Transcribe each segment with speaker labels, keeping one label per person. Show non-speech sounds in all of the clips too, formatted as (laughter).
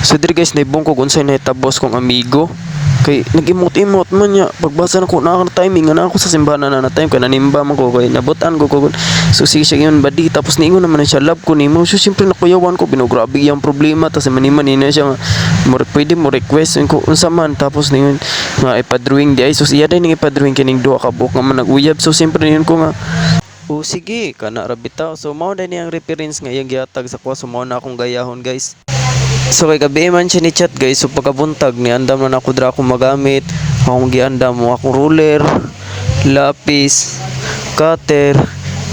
Speaker 1: So diri guys, naibong ko kung saan nahitabos kong amigo. Kay nag-emote-emote man niya. Pagbasa na ko na na timing na ako sa simbahan na na time kay nanimba man ko kay nabutan ko ko. So sige siya yun badi tapos niingon naman na siya love ko nimo. So siyempre nakuyawan ko binograbe yung problema tapos maniman ni siya nga mo pwede mo request ko unsa man tapos niyon nga ipadrawing di ay so siya din ipadrawing kining duha ka buok nga man nag-uyab. So siyempre niyon ko nga o sige, kana ra bitaw. So mao na niyang reference nga iyang gihatag sa kuha so mao na akong gayahon guys. So kay gabi man siya ni chat guys, so pagkabuntag ni andam na ako dra akong magamit. Akong giandam mo akong ruler, lapis, cutter,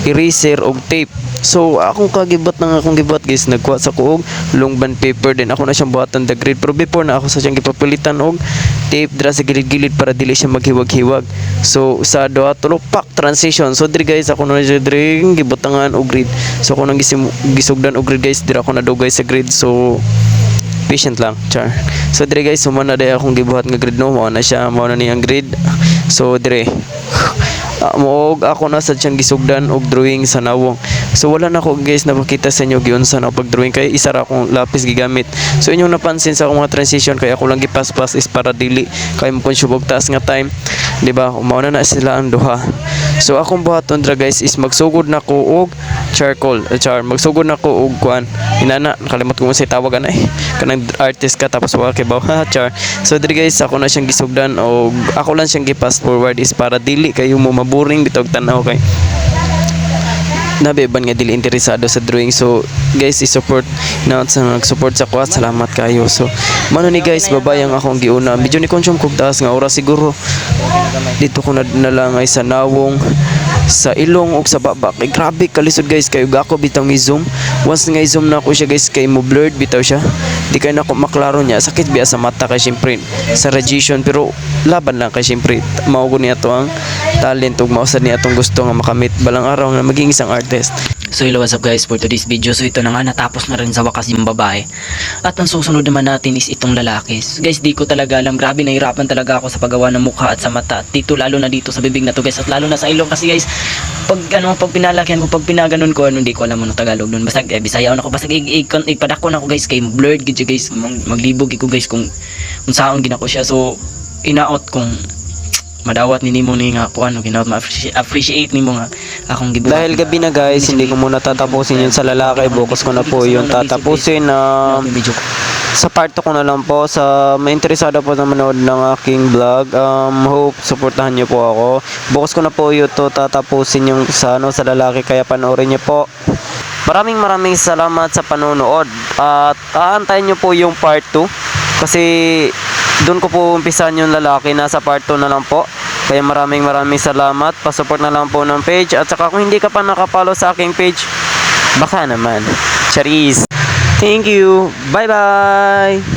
Speaker 1: eraser og tape. So akong kagibat na nga akong gibat guys, nagkuha sa kuog long band paper din ako na siyang buhatan the grade pero before na ako sa siyang gipapilitan og tape dra sa gilid-gilid para dili siya maghiwag-hiwag. So sa duha tulo pak transition. So diri guys ako na siya diri gibutangan og grid. So ako nang gisugdan og grid guys, dira ako na dugay sa grid. So patient lang char. So dire guys sumana day akong gibuhat nga grade no? Mao na siya mao na niyang grade so dire (laughs) uh, ako na sa siyang gisugdan og drawing sa nawong. So wala na ako guys napakita sa inyo giunsa na pag drawing. Kay isa ra akong lapis gigamit. So inyong napansin sa akong mga transition kay ako lang gipaspas is para dili kay mo konsume og taas nga time. Di ba? Umauna na sila ang duha so akong buhaton dra guys is magsugod na ko charcoal eh, char magsugod na ko kuan. Inana nakalimot ko mo sa tawagan ay kanang artist ka tapos wala kay baw (laughs) ha char. So diri guys ako na siyang gisugdan og ako lang siyang gi-fast forward is para dili kayo mo maboring bitog tanaw kay nabiban nga dili interesado sa drawing. So guys i-support na sa nag-support sa kuha. Salamat kayo. So mano ni guys babayang akong giuna. Medyo ni consume kog taas nga oras siguro. Dito ko na nalangay sa nawong sa ilong ug sa baba. Kay grabe kalisod guys. Kayo gako bitaw ni zoom. Once nga i-zoom na ako siya guys kay mo blurred bitaw siya. Di kay nako maklaro niya. Sakit biya sa mata kay syempre sa radiation pero laban lang kay syempre. Mao niya to ang talent ug mausad niya atong gusto nga makamit balang araw nga maging isang artist.
Speaker 2: So hello what's up guys for today's video? So ito na nga natapos na rin sa wakas yung babae. At ang susunod naman natin is itong lalaki. So, Guys di ko talaga alam. Grabe nahirapan talaga ako sa paggawa ng mukha at sa mata. At dito lalo na dito sa bibig na to guys. At lalo na sa ilong. Kasi guys Pag ano pag pinalakihan ko Pag pinaganon ko ano Hindi ko alam ano Tagalog nun. Basta eh, Bisaya ako Basta ig- ig- ipadakon ako guys Kay blurred gid guys. Mag- Maglibog ko guys Kung kung saan ginako siya. So inaot kung madawat ni nimo ni nga kuan ginaot ma-appreciate appreciate nimo nga akong gibuhat
Speaker 1: Dahil gabi na guys, hindi ko muna tatapusin yun sa lalaki. Bukas ko na po yung tatapusin na
Speaker 2: medyo
Speaker 1: sa part 2 ko na lang po. Sa may interesado po na manood ng aking vlog, um, hope supportahan niyo po ako. Bukas ko na po yun to tatapusin yung sa, ano, sa lalaki, kaya panoorin niyo po. Maraming maraming salamat sa panonood. At aantayin niyo po yung part 2. Kasi doon ko po umpisan yung lalaki. Nasa part 2 na lang po. Kaya maraming maraming salamat. Pasupport na lang po ng page. At saka kung hindi ka pa nakapalo sa aking page, baka naman. Charis. Thank you. Bye-bye.